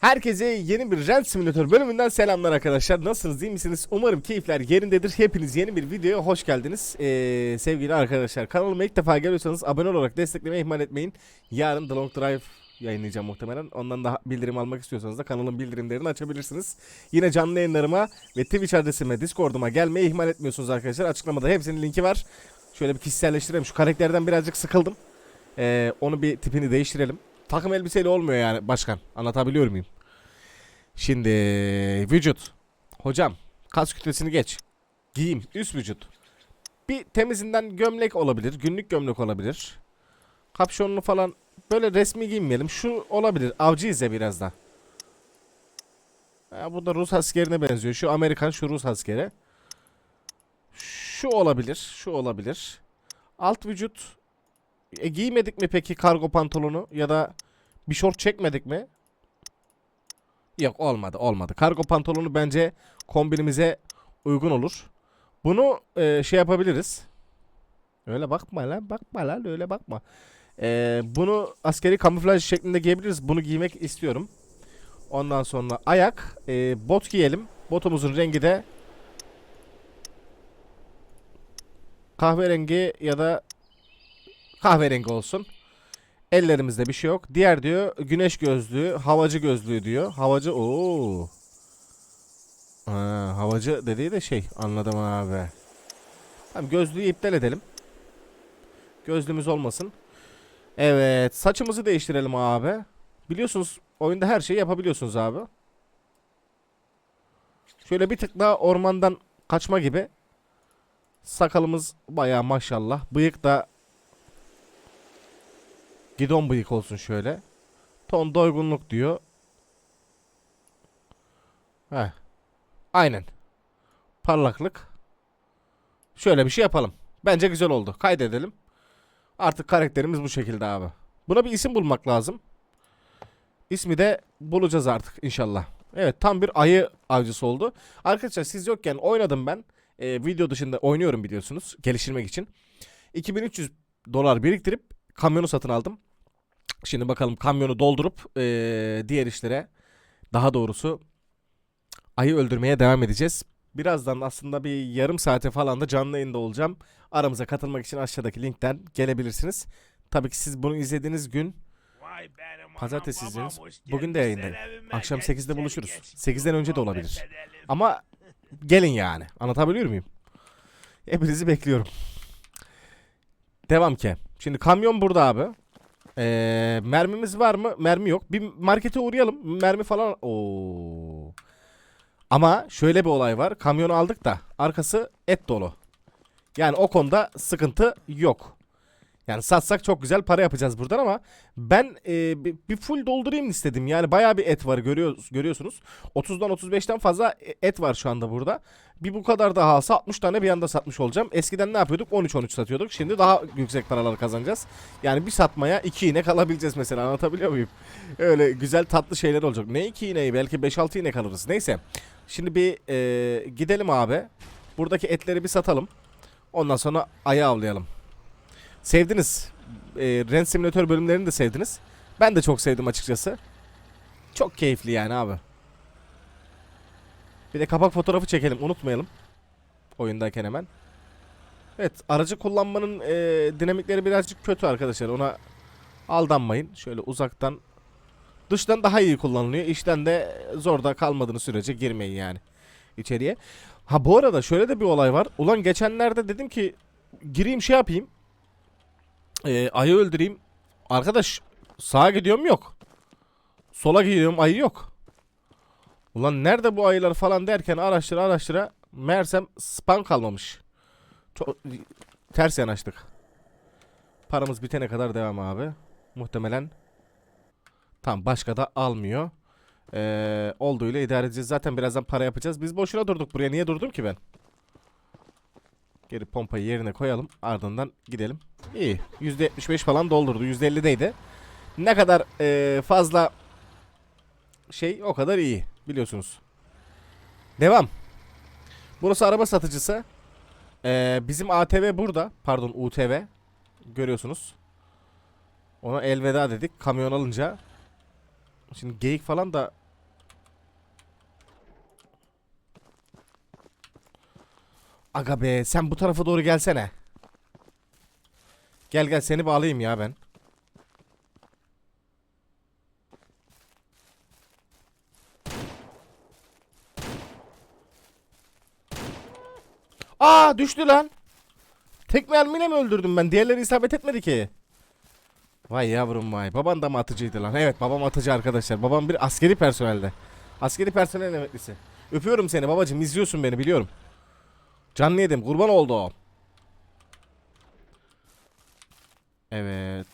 Herkese yeni bir Rent Simulator bölümünden selamlar arkadaşlar. Nasılsınız, iyi misiniz? Umarım keyifler yerindedir. Hepiniz yeni bir videoya hoş geldiniz. Ee, sevgili arkadaşlar, kanalıma ilk defa geliyorsanız abone olarak desteklemeyi ihmal etmeyin. Yarın The Long Drive yayınlayacağım muhtemelen. Ondan da bildirim almak istiyorsanız da kanalın bildirimlerini açabilirsiniz. Yine canlı yayınlarıma ve Twitch adresime, Discord'uma gelmeyi ihmal etmiyorsunuz arkadaşlar. Açıklamada hepsinin linki var. Şöyle bir kişiselleştirelim. Şu karakterden birazcık sıkıldım. Ee, onu bir tipini değiştirelim. Takım elbiseyle olmuyor yani başkan. Anlatabiliyor muyum? Şimdi vücut. Hocam kas kütlesini geç. Giyim üst vücut. Bir temizinden gömlek olabilir. Günlük gömlek olabilir. Kapşonlu falan böyle resmi giymeyelim. Şu olabilir. Avcıyız ya biraz da. Ya bu da Rus askerine benziyor. Şu Amerikan, şu Rus askeri. Şu olabilir. Şu olabilir. Alt vücut. E, giymedik mi peki kargo pantolonu ya da bir şort çekmedik mi? Yok olmadı olmadı. Kargo pantolonu bence kombinimize uygun olur. Bunu e, şey yapabiliriz. Öyle bakma lan bakma lan öyle bakma. E, bunu askeri kamuflaj şeklinde giyebiliriz. Bunu giymek istiyorum. Ondan sonra ayak e, bot giyelim. Botumuzun rengi de kahverengi ya da kahverengi olsun. Ellerimizde bir şey yok. Diğer diyor güneş gözlüğü, havacı gözlüğü diyor. Havacı ooo. Ha, havacı dediği de şey anladım abi. Tamam gözlüğü iptal edelim. Gözlüğümüz olmasın. Evet saçımızı değiştirelim abi. Biliyorsunuz oyunda her şeyi yapabiliyorsunuz abi. Şöyle bir tık daha ormandan kaçma gibi. Sakalımız bayağı maşallah. Bıyık da Gidon bıyık olsun şöyle. Ton doygunluk diyor. Heh. Aynen. Parlaklık. Şöyle bir şey yapalım. Bence güzel oldu. Kaydedelim. Artık karakterimiz bu şekilde abi. Buna bir isim bulmak lazım. İsmi de bulacağız artık inşallah. Evet tam bir ayı avcısı oldu. Arkadaşlar siz yokken oynadım ben. Ee, video dışında oynuyorum biliyorsunuz. Geliştirmek için. 2300 dolar biriktirip kamyonu satın aldım. Şimdi bakalım kamyonu doldurup eee, diğer işlere daha doğrusu ayı öldürmeye devam edeceğiz. Birazdan aslında bir yarım saate falan da canlı yayında olacağım. Aramıza katılmak için aşağıdaki linkten gelebilirsiniz. Tabii ki siz bunu izlediğiniz gün Pazartesi izleriz. Bugün de yayındayım. Akşam 8'de buluşuruz. 8'den önce de olabilir. Ama gelin yani. Anlatabiliyor muyum? Hepinizi bekliyorum. Devam ki. Şimdi kamyon burada abi. Ee, mermimiz var mı? Mermi yok. Bir markete uğrayalım. Mermi falan. Oo. Ama şöyle bir olay var. Kamyonu aldık da arkası et dolu. Yani o konuda sıkıntı yok. Yani satsak çok güzel para yapacağız buradan ama ben e, bir, full doldurayım istedim. Yani bayağı bir et var görüyoruz, görüyorsunuz. 30'dan 35'ten fazla e- et var şu anda burada. Bir bu kadar daha alsa 60 tane bir anda satmış olacağım. Eskiden ne yapıyorduk? 13-13 satıyorduk. Şimdi daha yüksek paralar kazanacağız. Yani bir satmaya 2 iğne kalabileceğiz mesela anlatabiliyor muyum? Öyle güzel tatlı şeyler olacak. Ne 2 iğneyi belki 5-6 iğne kalırız. Neyse. Şimdi bir e, gidelim abi. Buradaki etleri bir satalım. Ondan sonra ayı avlayalım. Sevdiniz. E, Rent Simulator bölümlerini de sevdiniz. Ben de çok sevdim açıkçası. Çok keyifli yani abi. Bir de kapak fotoğrafı çekelim unutmayalım. Oyundayken hemen. Evet aracı kullanmanın e, dinamikleri birazcık kötü arkadaşlar. Ona aldanmayın. Şöyle uzaktan dıştan daha iyi kullanılıyor. İçten de zorda kalmadığınız sürece girmeyin yani içeriye. Ha bu arada şöyle de bir olay var. Ulan geçenlerde dedim ki gireyim şey yapayım. E, ayı öldüreyim. Arkadaş sağa gidiyorum yok. Sola gidiyorum ayı yok. Ulan nerede bu ayılar falan derken araştıra araştıra meğersem spam kalmamış. Çok ters yanaştık. Paramız bitene kadar devam abi. Muhtemelen tam başka da almıyor. Ee, olduğuyla idare edeceğiz. Zaten birazdan para yapacağız. Biz boşuna durduk buraya. Niye durdum ki ben? Geri pompayı yerine koyalım. Ardından gidelim. İyi. %75 falan doldurdu. %50'deydi. Ne kadar ee, fazla şey o kadar iyi. Biliyorsunuz. Devam. Burası araba satıcısı. Ee, bizim ATV burada. Pardon UTV. Görüyorsunuz. Ona elveda dedik. Kamyon alınca. Şimdi geyik falan da Aga be sen bu tarafa doğru gelsene. Gel gel seni bağlayayım ya ben. Aa düştü lan. Tek mermiyle mi öldürdüm ben? Diğerleri isabet etmedi ki. Vay yavrum vay. Baban da mı atıcıydı lan? Evet babam atıcı arkadaşlar. Babam bir askeri personelde. Askeri personel emeklisi. Öpüyorum seni babacım. izliyorsun beni biliyorum. Canlı yedim. Kurban oldu o. Evet.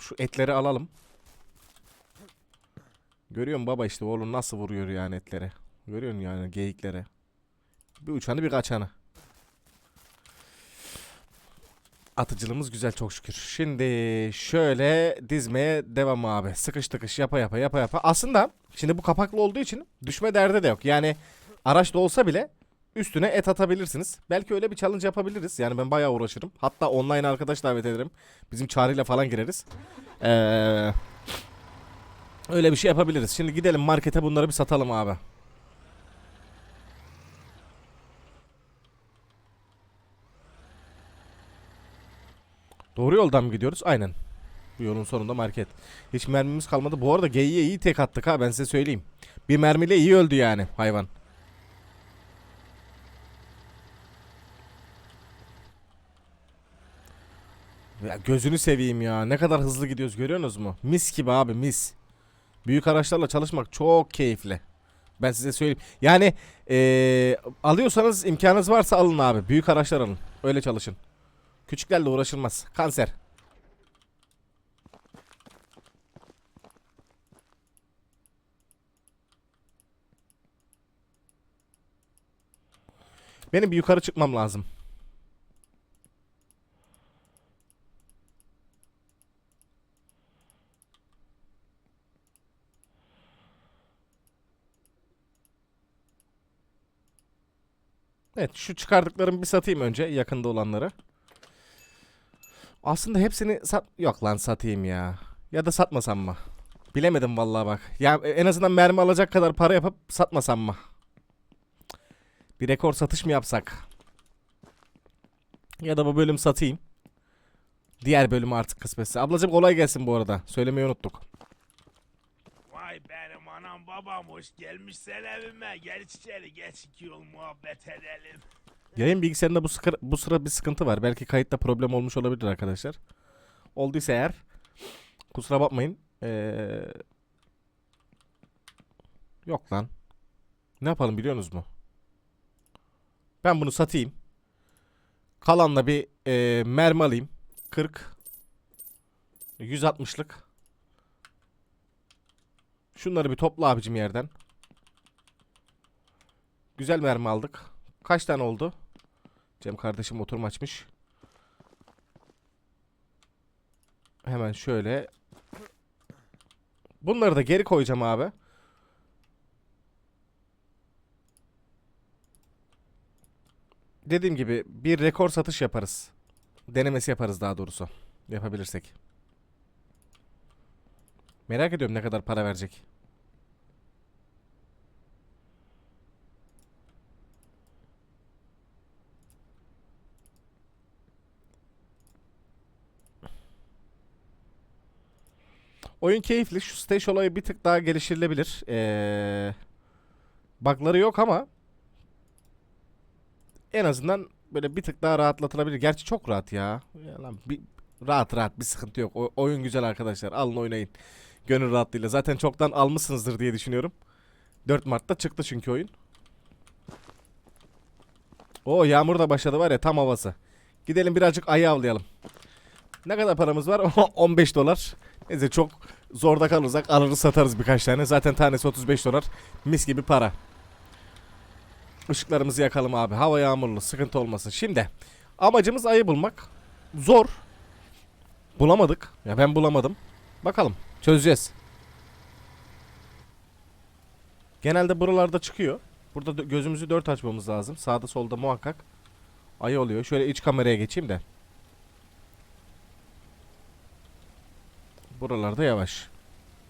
Şu etleri alalım. Görüyorsun baba işte oğlum nasıl vuruyor yani etleri. Görüyorsun yani geyiklere. Bir uçanı bir kaçanı. Atıcılığımız güzel çok şükür. Şimdi şöyle dizmeye devam abi. Sıkış tıkış yapa yapa yapa yapa. Aslında şimdi bu kapaklı olduğu için düşme derdi de yok. Yani araçta olsa bile üstüne et atabilirsiniz. Belki öyle bir challenge yapabiliriz. Yani ben bayağı uğraşırım. Hatta online arkadaş davet ederim. Bizim çağrıyla falan gireriz. Ee, öyle bir şey yapabiliriz. Şimdi gidelim markete bunları bir satalım abi. Doğru yoldan mı gidiyoruz? Aynen. Bu yolun sonunda market. Hiç mermimiz kalmadı. Bu arada geyiğe iyi tek attık ha ben size söyleyeyim. Bir mermiyle iyi öldü yani hayvan. Ya gözünü seveyim ya. Ne kadar hızlı gidiyoruz görüyorsunuz mu? Mis gibi abi mis. Büyük araçlarla çalışmak çok keyifli. Ben size söyleyeyim. Yani eee, alıyorsanız imkanınız varsa alın abi. Büyük araçlar alın. Öyle çalışın. Küçüklerle uğraşılmaz. Kanser. Benim bir yukarı çıkmam lazım. Evet şu çıkardıklarımı bir satayım önce yakında olanları. Aslında hepsini sat... Yok lan satayım ya. Ya da satmasam mı? Bilemedim vallahi bak. Ya en azından mermi alacak kadar para yapıp satmasam mı? Bir rekor satış mı yapsak? Ya da bu bölüm satayım. Diğer bölümü artık kısmetse. Ablacığım kolay gelsin bu arada. Söylemeyi unuttuk. Vay anam babam hoş gelmişsen evime. Gel içeri geç iki yol muhabbet edelim. Yayın bilgisayarında bu, sıkı, bu sıra bir sıkıntı var. Belki kayıtta problem olmuş olabilir arkadaşlar. Olduysa eğer kusura bakmayın. Ee... Yok lan. Ne yapalım biliyorsunuz mu? Ben bunu satayım. Kalanla bir ee, mermi alayım. 40 160'lık. Şunları bir topla abicim yerden. Güzel mermi aldık. Kaç tane oldu? Cem kardeşim oturum açmış. Hemen şöyle. Bunları da geri koyacağım abi. Dediğim gibi bir rekor satış yaparız. Denemesi yaparız daha doğrusu. Yapabilirsek. Merak ediyorum ne kadar para verecek. Oyun keyifli. Şu stage olayı bir tık daha geliştirilebilir. Ee, bug'ları yok ama en azından böyle bir tık daha rahatlatılabilir. Gerçi çok rahat ya. ya lan bir, rahat rahat bir sıkıntı yok. O- oyun güzel arkadaşlar. Alın oynayın. Gönül rahatlığıyla. Zaten çoktan almışsınızdır diye düşünüyorum. 4 Mart'ta çıktı çünkü oyun. O yağmur da başladı var ya tam havası. Gidelim birazcık ayı avlayalım. Ne kadar paramız var? 15 dolar. Neyse çok zorda kalırsak alırız satarız birkaç tane. Zaten tanesi 35 dolar. Mis gibi para. Işıklarımızı yakalım abi. Hava yağmurlu. Sıkıntı olmasın. Şimdi amacımız ayı bulmak. Zor. Bulamadık. Ya ben bulamadım. Bakalım. Çözeceğiz. Genelde buralarda çıkıyor. Burada gözümüzü dört açmamız lazım. Sağda solda muhakkak ayı oluyor. Şöyle iç kameraya geçeyim de. Buralarda yavaş.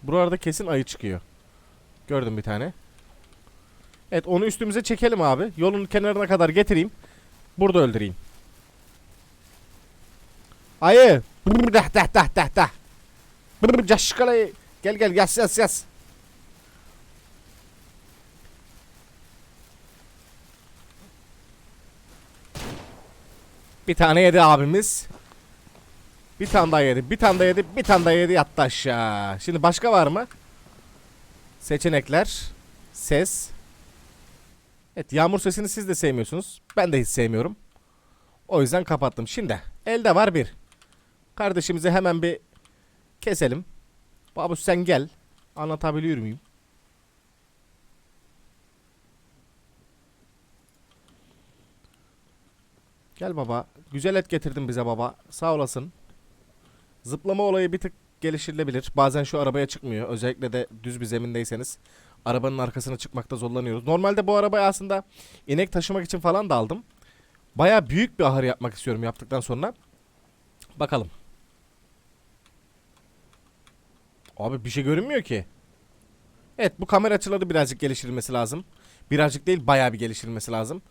Buralarda kesin ayı çıkıyor. Gördüm bir tane. Evet onu üstümüze çekelim abi. Yolun kenarına kadar getireyim. Burada öldüreyim. Ayı. Brr, dah dah dah dah dah. Caşkalayı. Gel gel yas yas yas. Bir tane yedi abimiz. Bir tane daha yedi. Bir tane daha yedi. Bir tane daha yedi. Yattı aşağı. Şimdi başka var mı? Seçenekler. Ses. Evet yağmur sesini siz de sevmiyorsunuz. Ben de hiç sevmiyorum. O yüzden kapattım. Şimdi elde var bir. Kardeşimizi hemen bir keselim. Babu sen gel. Anlatabiliyor muyum? Gel baba. Güzel et getirdin bize baba. Sağ olasın. Zıplama olayı bir tık geliştirilebilir. Bazen şu arabaya çıkmıyor. Özellikle de düz bir zemindeyseniz. Arabanın arkasına çıkmakta zorlanıyoruz. Normalde bu arabayı aslında inek taşımak için falan da aldım. Baya büyük bir ahır yapmak istiyorum yaptıktan sonra. Bakalım. Abi bir şey görünmüyor ki. Evet bu kamera açıları birazcık geliştirilmesi lazım. Birazcık değil bayağı bir geliştirilmesi lazım.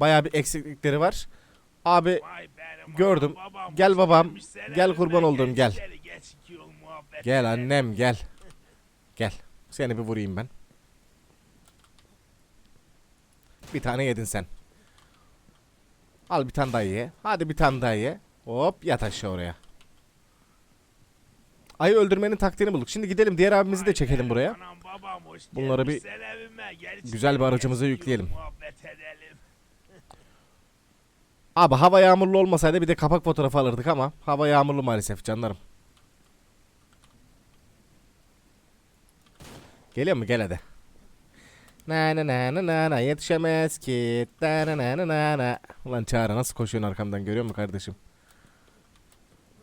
Bayağı bir eksiklikleri var. Abi Gördüm. Gel babam. Gel kurban olduğum, gel. gel annem gel. Gel. Seni bir vurayım ben. Bir tane yedin sen. Al bir tane daha ye. Hadi bir tane daha ye. Hop yat aşağı oraya. Ayı öldürmenin taktiğini bulduk. Şimdi gidelim diğer abimizi de çekelim buraya. Bunları bir güzel bir aracımıza yükleyelim. Abi hava yağmurlu olmasaydı bir de kapak fotoğrafı alırdık ama hava yağmurlu maalesef canlarım. Geliyor mu? Gel hadi. Na na na na na na yetişemez ki. Na na na na na. Ulan Çağrı nasıl koşuyorsun arkamdan görüyor musun kardeşim?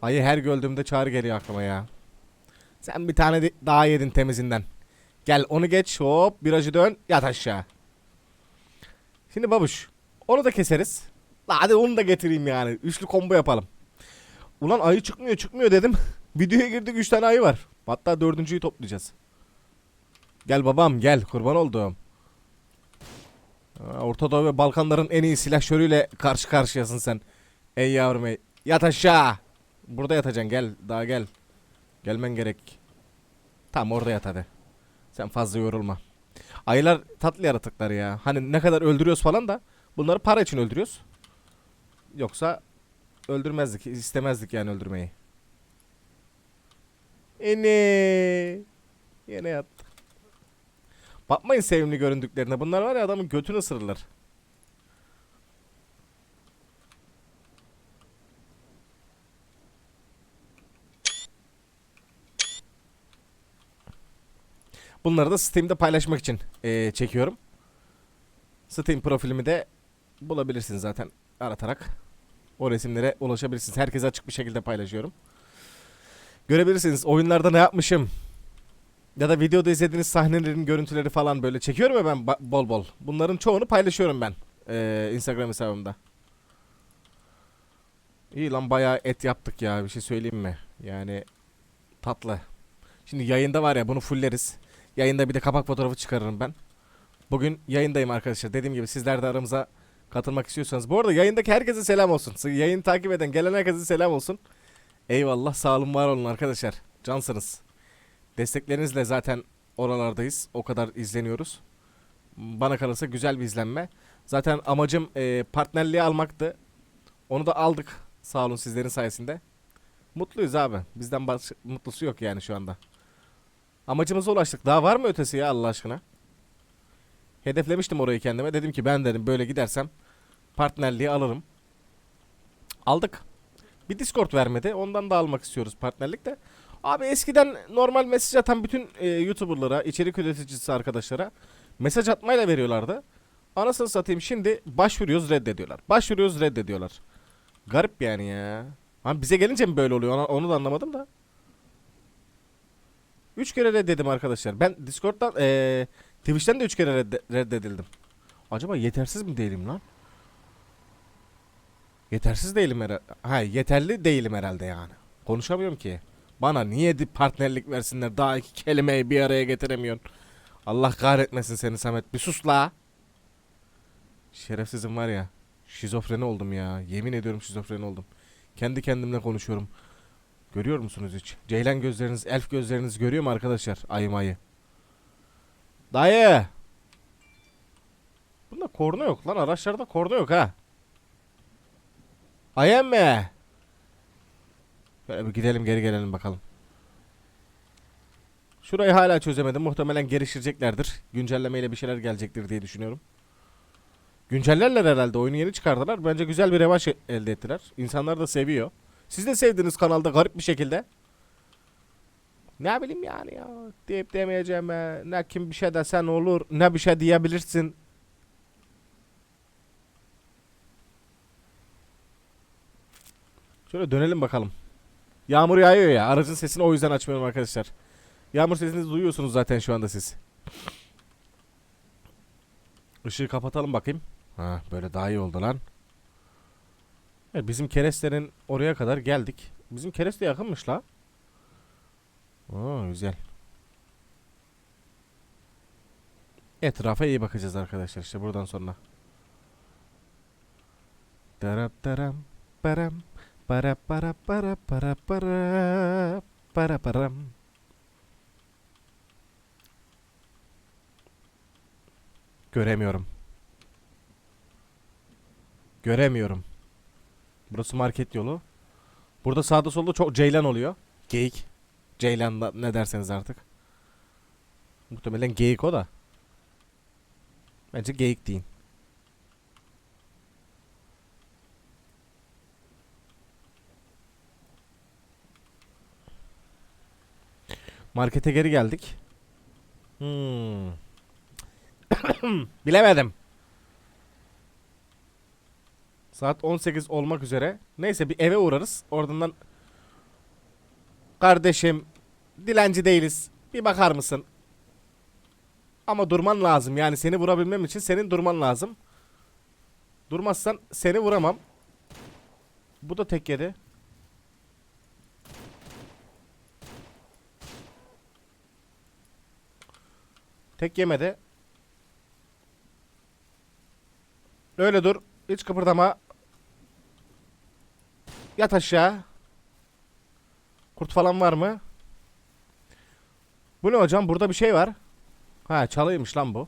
Ayı her gördüğümde Çağrı geliyor aklıma ya. Sen bir tane daha yedin temizinden. Gel onu geç hop virajı dön yat aşağı. Şimdi babuş onu da keseriz. La hadi onu da getireyim yani. Üçlü combo yapalım. Ulan ayı çıkmıyor çıkmıyor dedim. Videoya girdik 3 tane ayı var. Hatta dördüncüyü toplayacağız. Gel babam gel kurban olduğum. Orta Doğu ve Balkanların en iyi silahşörüyle karşı karşıyasın sen. Ey yavrum ey. Yat aşağı. Burada yatacaksın gel daha gel. Gelmen gerek. Tamam orada yat hadi. Sen fazla yorulma. Ayılar tatlı yaratıklar ya. Hani ne kadar öldürüyoruz falan da bunları para için öldürüyoruz. Yoksa öldürmezdik, istemezdik yani öldürmeyi. Ene. Yine yattı. Bakmayın sevimli göründüklerine. Bunlar var ya adamın götünü ısırırlar. Bunları da Steam'de paylaşmak için eee, çekiyorum. Steam profilimi de bulabilirsiniz zaten aratarak. O resimlere ulaşabilirsiniz. Herkese açık bir şekilde paylaşıyorum. Görebilirsiniz oyunlarda ne yapmışım. Ya da videoda izlediğiniz sahnelerin görüntüleri falan böyle çekiyorum ya ben bol bol. Bunların çoğunu paylaşıyorum ben eee, Instagram hesabımda. İyi lan bayağı et yaptık ya bir şey söyleyeyim mi? Yani tatlı. Şimdi yayında var ya bunu fulleriz. Yayında bir de kapak fotoğrafı çıkarırım ben. Bugün yayındayım arkadaşlar. Dediğim gibi sizler de aramıza katılmak istiyorsanız. Bu arada yayındaki herkese selam olsun. Yayını takip eden gelen herkese selam olsun. Eyvallah sağ olun var olun arkadaşlar. Cansınız. Desteklerinizle zaten oralardayız. O kadar izleniyoruz. Bana kalırsa güzel bir izlenme. Zaten amacım e, partnerliği almaktı. Onu da aldık. Sağ olun sizlerin sayesinde. Mutluyuz abi. Bizden baş- mutlusu yok yani şu anda. Amacımıza ulaştık. Daha var mı ötesi ya Allah aşkına? Hedeflemiştim orayı kendime. Dedim ki ben dedim böyle gidersem partnerliği alırım. Aldık. Bir Discord vermedi. Ondan da almak istiyoruz partnerlik de. Abi eskiden normal mesaj atan bütün e, YouTuber'lara, içerik üreticisi arkadaşlara mesaj atmayla veriyorlardı. Anasını satayım şimdi başvuruyoruz reddediyorlar. Başvuruyoruz reddediyorlar. Garip yani ya. Ha bize gelince mi böyle oluyor onu, da anlamadım da. Üç kere reddedim arkadaşlar. Ben Discord'dan eee Twitch'ten de üç kere redde- reddedildim. Acaba yetersiz mi değilim lan? Yetersiz değilim herhalde. Ha yeterli değilim herhalde yani. Konuşamıyorum ki. Bana niye partnerlik versinler daha iki kelimeyi bir araya getiremiyorsun. Allah kahretmesin seni Samet. Bir sus la. Şerefsizim var ya. Şizofreni oldum ya. Yemin ediyorum şizofreni oldum. Kendi kendimle konuşuyorum. Görüyor musunuz hiç? Ceylan gözleriniz, elf gözleriniz görüyor mu arkadaşlar? Ayı mayı. Dayı. Bunda korna yok lan. Araçlarda korna yok ha. Ayem mi? Böyle bir gidelim geri gelelim bakalım. Şurayı hala çözemedim. Muhtemelen geliştireceklerdir. Güncellemeyle bir şeyler gelecektir diye düşünüyorum. Güncellerler herhalde. Oyunu yeni çıkardılar. Bence güzel bir revaç elde ettiler. İnsanlar da seviyor. Siz de sevdiniz kanalda garip bir şekilde. Ne bileyim yani ya. Deyip demeyeceğim. Ne kim bir şey desen olur. Ne bir şey diyebilirsin. Şöyle dönelim bakalım. Yağmur yağıyor ya. Aracın sesini o yüzden açmıyorum arkadaşlar. Yağmur sesini duyuyorsunuz zaten şu anda siz. Işığı kapatalım bakayım. Ha böyle daha iyi oldu lan. Bizim kerestenin oraya kadar geldik. Bizim kereste yakınmış la. Oo güzel. Etrafa iyi bakacağız arkadaşlar işte buradan sonra. Darap daram param para para para para para para param. Göremiyorum. Göremiyorum. Burası market yolu. Burada sağda solda çok ceylan oluyor. Geyik. Ceylan ne derseniz artık. Muhtemelen geyik o da. Bence geyik deyin. Markete geri geldik. Hmm. Bilemedim. Saat 18 olmak üzere. Neyse bir eve uğrarız. Oradan Kardeşim dilenci değiliz. Bir bakar mısın? Ama durman lazım. Yani seni vurabilmem için senin durman lazım. Durmazsan seni vuramam. Bu da tek yedi. Tek yemedi. Öyle dur. Hiç kıpırdama. Yat aşağı. Kurt falan var mı? Bu ne hocam? Burada bir şey var. Ha çalıymış lan bu.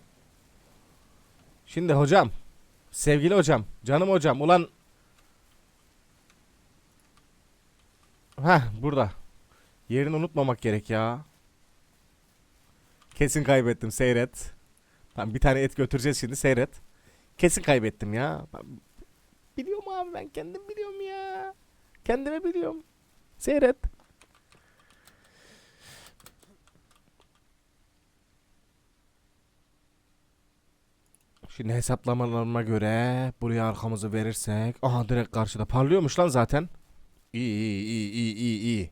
Şimdi hocam. Sevgili hocam. Canım hocam. Ulan. Ha burada. Yerini unutmamak gerek ya. Kesin kaybettim. Seyret. Tamam bir tane et götüreceğiz şimdi. Seyret. Kesin kaybettim ya. Biliyorum abi ben kendim biliyorum ya. Kendimi biliyorum. Seyret. Şimdi hesaplamalarıma göre buraya arkamızı verirsek. Aha direkt karşıda. Parlıyormuş lan zaten. İyi iyi iyi iyi iyi iyi.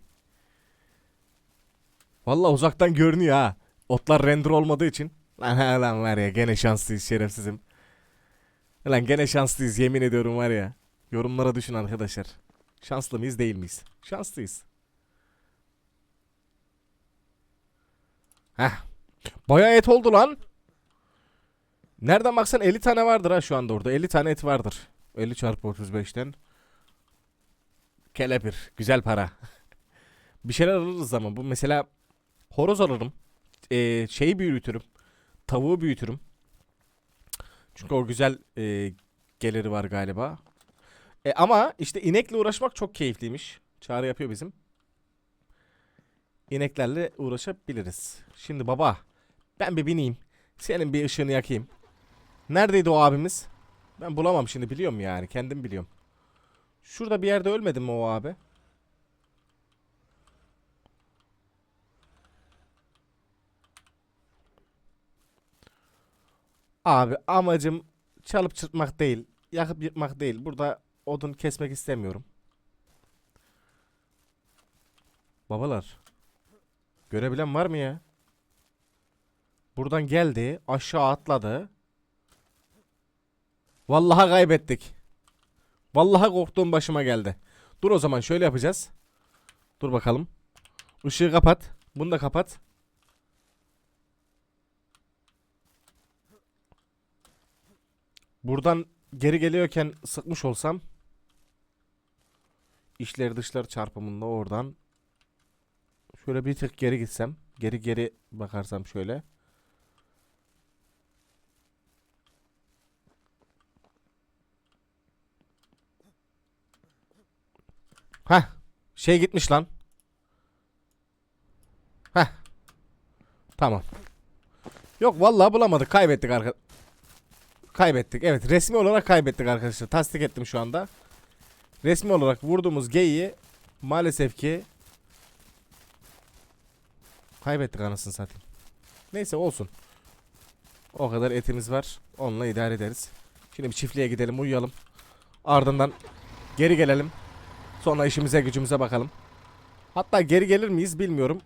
Valla uzaktan görünüyor ha. Otlar render olmadığı için. Lan lan var ya gene şanslıyız şerefsizim. Lan gene şanslıyız yemin ediyorum var ya. Yorumlara düşün arkadaşlar. Şanslı mıyız değil miyiz? Şanslıyız. Heh. Bayağı et oldu lan. Nereden baksan 50 tane vardır ha şu anda orada. 50 tane et vardır. 50 çarpı 35'ten. Kelepir. Güzel para. bir şeyler alırız ama bu mesela horoz alırım. Ee, şeyi büyütürüm. Tavuğu büyütürüm. Çünkü o güzel e, geliri var galiba. E, ama işte inekle uğraşmak çok keyifliymiş. Çağrı yapıyor bizim. İneklerle uğraşabiliriz. Şimdi baba ben bir bineyim. Senin bir ışığını yakayım. Neredeydi o abimiz? Ben bulamam şimdi biliyorum yani. Kendim biliyorum. Şurada bir yerde ölmedi mi o abi? Abi amacım çalıp çırpmak değil. Yakıp yıkmak değil. Burada odun kesmek istemiyorum. Babalar. Görebilen var mı ya? Buradan geldi. Aşağı atladı. Vallahi kaybettik. Vallahi korktuğum başıma geldi. Dur o zaman şöyle yapacağız. Dur bakalım. Işığı kapat. Bunu da kapat. buradan geri geliyorken sıkmış olsam içleri dışları çarpımında oradan şöyle bir tık geri gitsem geri geri bakarsam şöyle Heh şey gitmiş lan Heh Tamam Yok vallahi bulamadık kaybettik arka Kaybettik. Evet resmi olarak kaybettik arkadaşlar. Tasdik ettim şu anda. Resmi olarak vurduğumuz geyiği maalesef ki kaybettik anasını satayım. Neyse olsun. O kadar etimiz var. Onunla idare ederiz. Şimdi bir çiftliğe gidelim uyuyalım. Ardından geri gelelim. Sonra işimize gücümüze bakalım. Hatta geri gelir miyiz bilmiyorum.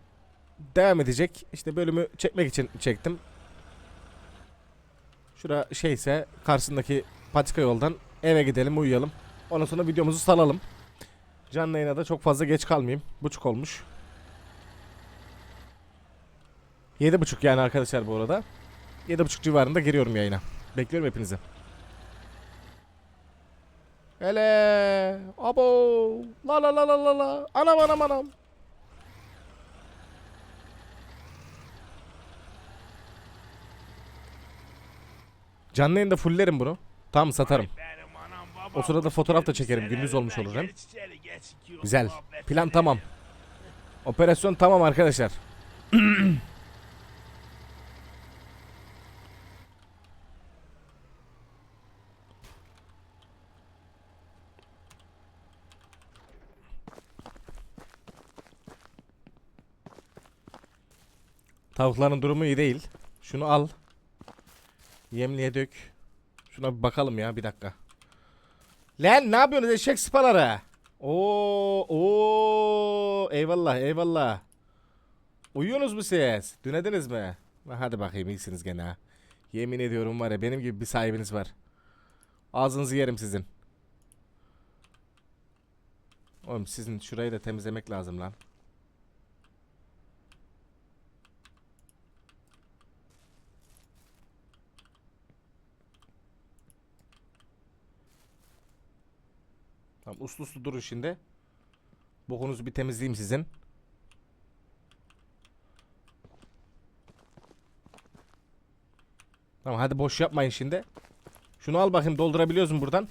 Devam edecek. İşte bölümü çekmek için çektim. Şura şeyse karşısındaki patika yoldan eve gidelim uyuyalım. Ondan sonra videomuzu salalım. Canlı yayına da çok fazla geç kalmayayım. Buçuk olmuş. Yedi buçuk yani arkadaşlar bu arada. Yedi buçuk civarında giriyorum yayına. Bekliyorum hepinizi. Hele abo la la la la la la anam anam anam Canlı yayında fullerim bunu. Tamam satarım. O sırada fotoğraf da çekerim, gündüz olmuş olur hem. Güzel. Plan tamam. Operasyon tamam arkadaşlar. Tavukların durumu iyi değil. Şunu al. Yemliğe dök. Şuna bir bakalım ya bir dakika. Lan ne yapıyorsunuz eşek sıpaları? Oo, oo, eyvallah, eyvallah. Uyuyorsunuz mu siz? Dünediniz mi? Ha, Hadi bakayım iyisiniz gene. Yemin ediyorum var ya benim gibi bir sahibiniz var. Ağzınızı yerim sizin. Oğlum sizin şurayı da temizlemek lazım lan. Tamam uslu uslu durun şimdi. Bokunuzu bir temizleyeyim sizin. Tamam hadi boş yapmayın şimdi. Şunu al bakayım doldurabiliyoruz mu buradan?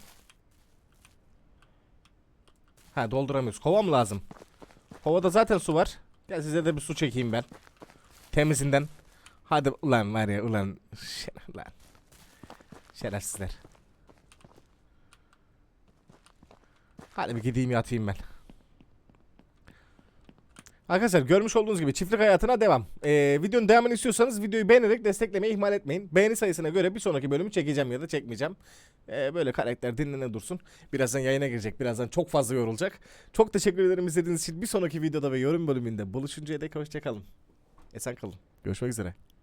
Ha dolduramıyoruz. Kova mı lazım? Kovada zaten su var. Gel size de bir su çekeyim ben. Temizinden. Hadi ulan var ya ulan. Şer- Ulan. Şerefsizler. Hadi bir gideyim yatayım ben. Arkadaşlar görmüş olduğunuz gibi çiftlik hayatına devam. Ee, videonun devamını istiyorsanız videoyu beğenerek desteklemeyi ihmal etmeyin. Beğeni sayısına göre bir sonraki bölümü çekeceğim ya da çekmeyeceğim. Ee, böyle karakter dinlene dursun. Birazdan yayına girecek. Birazdan çok fazla yorulacak. Çok teşekkür ederim izlediğiniz için. Bir sonraki videoda ve yorum bölümünde buluşuncaya dek hoşçakalın. Esen kalın. Görüşmek üzere.